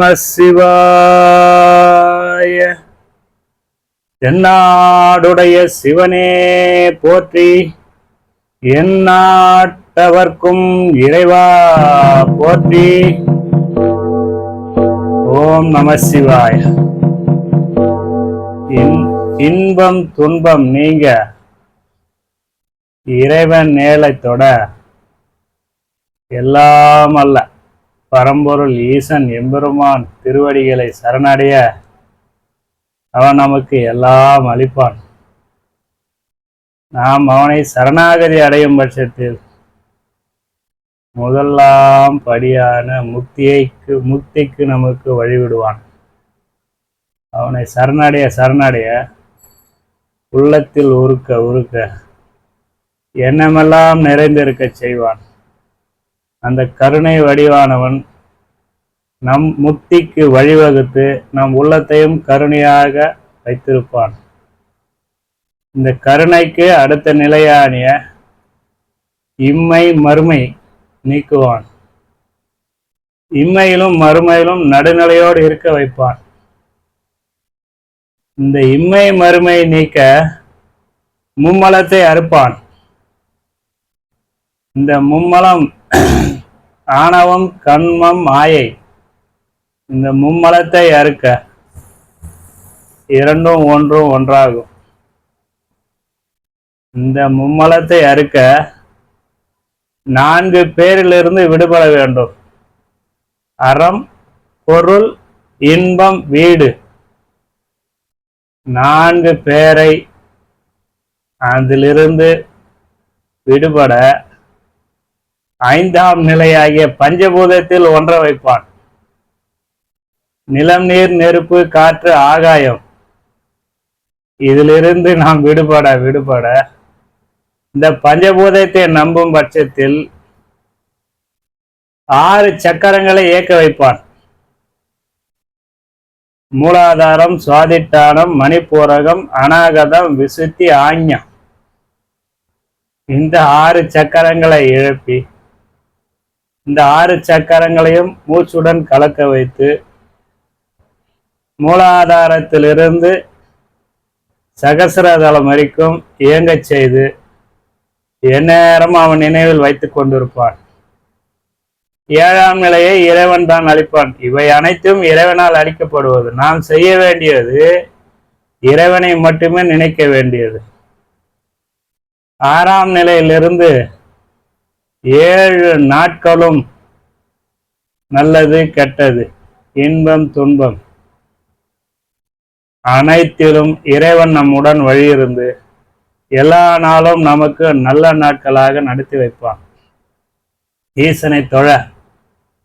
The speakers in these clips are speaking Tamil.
நம சிவாய. சிவனே போற்றி எந்நாட்டவர்க்கும் இறைவா போற்றி. ஓம் நம சிவாய. இன்பம் துன்பம் நீங்க. இறைவன் நேலை தொட எல்லாம் அல்ல. பரம்பொருள் ஈசன் எம்பெருமான் திருவடிகளை சரணடைய அவன் நமக்கு எல்லாம் அளிப்பான் நாம் அவனை சரணாகதி அடையும் பட்சத்தில் முதலாம் படியான முக்தியைக்கு முக்திக்கு நமக்கு வழிவிடுவான். அவனை சரணடைய சரணடைய உள்ளத்தில் உருக்க உருக்க எண்ணமெல்லாம் நிறைந்திருக்கச் செய்வான். அந்த கருணை வடிவானவன் நம் முக்திக்கு வழிவகுத்து நம் உள்ளத்தையும் கருணையாக வைத்திருப்பான். இந்த கருணைக்கு அடுத்த நிலையானிய இம்மை மறுமை நீக்குவான். இம்மையிலும் மறுமையிலும் நடுநிலையோடு இருக்க வைப்பான். இந்த இம்மை மறுமை நீக்க மும்மலத்தை அறுப்பான். இந்த மும்மலம் ஆணவம் கண்மம் மாயை. இந்த மும்மலத்தை அறுக்க இரண்டும் ஒன்றும் ஒன்றாகும். இந்த மும்மலத்தை அறுக்க நான்கு பேரிலிருந்து விடுபட வேண்டும். அறம் பொருள் இன்பம் வீடு. நான்கு பேரை அதிலிருந்து விடுபட ஐந்தாம் நிலையாகிய பஞ்சபூதத்தில் ஒன்ற வைப்பான். நிலம் நீர் நெருப்பு காற்று ஆகாயம். இதிலிருந்து நாம் விடுபட விடுபட இந்த பஞ்சபூதத்தை நம்பும் பட்சத்தில் ஆறு சக்கரங்களை இயக்க வைப்பான். மூலாதாரம் சுவாதிட்டானம் மணிப்பூரகம் அநாகதம் விசுத்தி ஆஞ்ஞம் இந்த ஆறு சக்கரங்களை இழப்பி இந்த ஆறு சக்கரங்களையும் மூச்சுடன் கலக்க வைத்து மூலாதாரத்திலிருந்து சகசரதளம் வரைக்கும் இயங்கச் செய்து எந்நேரம் அவன் நினைவில் வைத்துக் கொண்டிருப்பான். ஏழாம் நிலையை இறைவன் தான் அளிப்பான். இவை அனைத்தும் இறைவனால் அளிக்கப்படுவது. நாம் செய்ய வேண்டியது இறைவனை மட்டுமே நினைக்க வேண்டியது. ஆறாம் நிலையிலிருந்து ஏழு நாட்களும் நல்லது கெட்டது இன்பம் துன்பம். அனைத்திலும் இறைவன் நம்முடன் வழியிருந்து எல்லா நாளும் நமக்கு நல்ல நாட்களாக நடத்தி வைப்பான். ஈசனை தொழ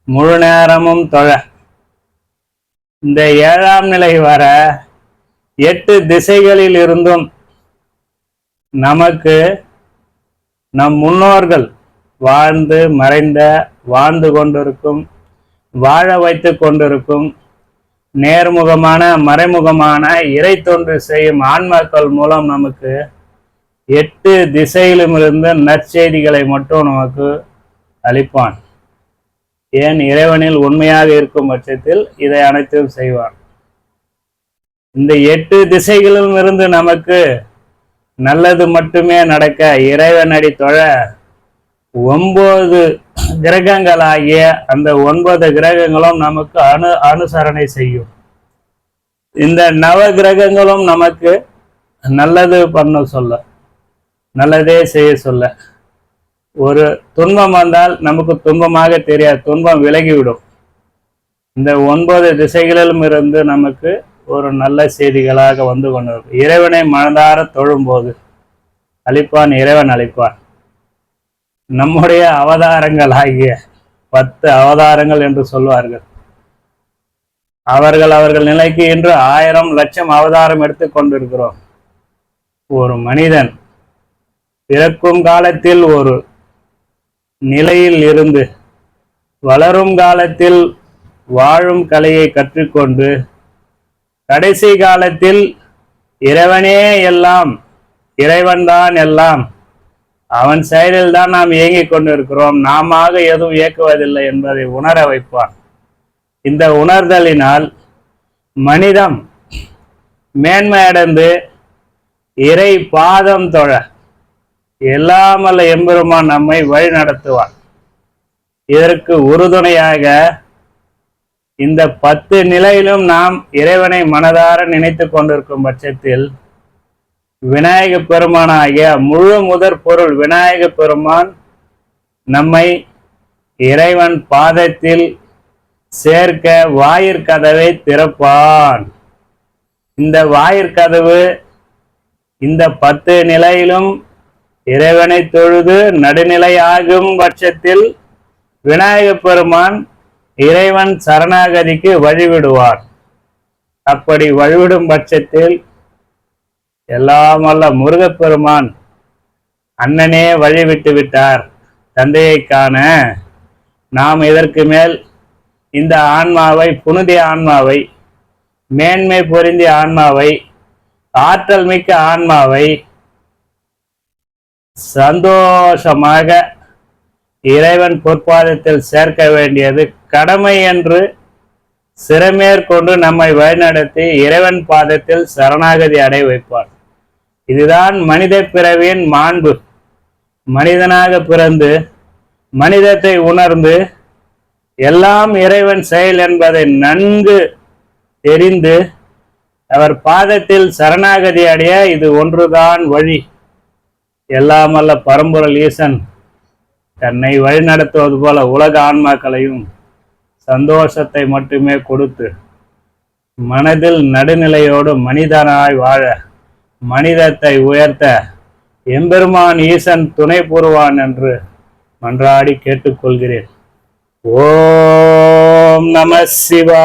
முழு நேரமும் தொழ. இந்த ஏழாம் நிலை வர எட்டு திசைகளில் இருந்தும் நமக்கு நம் முன்னோர்கள் வாழ்ந்து மறைந்த வாழ்ந்து கொண்டிருக்கும் வாழ வைத்து கொண்டிருக்கும் நேர்முகமான மறைமுகமான இறை தொன்று செய்யும் ஆன்மாக்கள் மூலம் நமக்கு எட்டு திசையிலும் இருந்து நற்செய்திகளை மட்டும் நமக்கு அளிப்பான். ஏன்? இறைவனில் உண்மையாக இருக்கும் பட்சத்தில் இதை அனைத்தும் செய்வான். இந்த எட்டு திசைகளிலும் இருந்து நமக்கு நல்லது மட்டுமே நடக்க இறைவனடி தொழ ஒன்பது கிரகங்களாகிய அந்த ஒன்பது கிரகங்களும் நமக்கு அனு அனுசரணை செய்யும். இந்த நவ கிரகங்களும் நமக்கு நல்லது பண்ண சொல்ல நல்லதே செய்ய சொல்ல. ஒரு துன்பம் வந்தால் நமக்கு துன்பமாக தெரியாது துன்பம் விலகிவிடும். இந்த ஒன்பது திசைகளிலும் இருந்து நமக்கு ஒரு நல்ல செய்திகளாக வந்து கொண்டிருக்கும். இறைவனை மனதார தொழும்போது அழிப்பான் இறைவன் அழிப்பான். நம்முடைய அவதாரங்கள் ஆகிய பத்து அவதாரங்கள் என்று சொல்வார்கள். அவர்கள் அவர்கள் நிலைக்கு இன்று ஆயிரம் லட்சம் அவதாரம் எடுத்துக் கொண்டிருக்கிறோம். ஒரு மனிதன் பிறக்கும் காலத்தில் ஒரு நிலையில் இருந்து வளரும் காலத்தில் வாழும் கலையை கற்றுக்கொண்டு கடைசி காலத்தில் இறைவனே எல்லாம் இறைவன்தான் எல்லாம் அவன் செயலில் தான் நாம் இயங்கிக் கொண்டிருக்கிறோம். நாம எதுவும் இயக்குவதில்லை என்பதை உணர வைப்பான். இந்த உணர்தலினால் மனிதம் மேன்மையடைந்து இறை பாதம் தொழ எல்லாமல்ல எம்பெருமான் நம்மை வழி நடத்துவான். இதற்கு உறுதுணையாக இந்த பத்து நிலையிலும் நாம் இறைவனை மனதார நினைத்து கொண்டிருக்கும் பட்சத்தில் விநாயக பெருமானாகிய முழு முதற் பொருள் விநாயக பெருமான் நம்மை இறைவன் பாதத்தில் சேர்க்க வாயிற்கதவை திறப்பான். இந்த வாயிற்கதவு இந்த பத்து நிலையிலும் இறைவனை தொழுது நடுநிலையாகும் பட்சத்தில் விநாயக பெருமான் இறைவன் சரணாகதிக்கு வழிவிடுவார். அப்படி வழிவிடும் பட்சத்தில் எல்லாம் அல்ல முருகப்பெருமான் அண்ணனே வழிவிட்டு விட்டார். தந்தையை காண நாம் இதற்கு மேல் இந்த ஆன்மாவை புனித ஆன்மாவை மேன்மை பொருந்திய ஆன்மாவை ஆற்றல் மிக்க ஆன்மாவை சந்தோஷமாக இறைவன் பொற்பாதத்தில் சேர்க்க வேண்டியது கடமை என்று சிறமேற்கொண்டு நம்மை வழிநடத்தி இறைவன் பாதத்தில் சரணாகதி அடை வைப்பார் இதுதான் மனித பிறவியின் மாண்பு. மனிதனாக பிறந்து மனிதத்தை உணர்ந்து எல்லாம் இறைவன் செயல் என்பதை நன்கு தெரிந்து அவர் பாதத்தில் சரணாகதி அடைய இது ஒன்றுதான் வழி. எல்லாம் அல்ல பரம்பொருள் ஈசன் தன்னை வழிநடத்துவது போல உலக ஆன்மாக்களையும் சந்தோஷத்தை மட்டுமே கொடுத்து மனதில் நடுநிலையோடு மனிதனாய் வாழ மனிதத்தை உயர்த்த எம்பெருமான் ஈசன் துணை புரிவான் என்று மன்றாடி கேட்டுக்கொள்கிறேன். ஓம் நம சிவா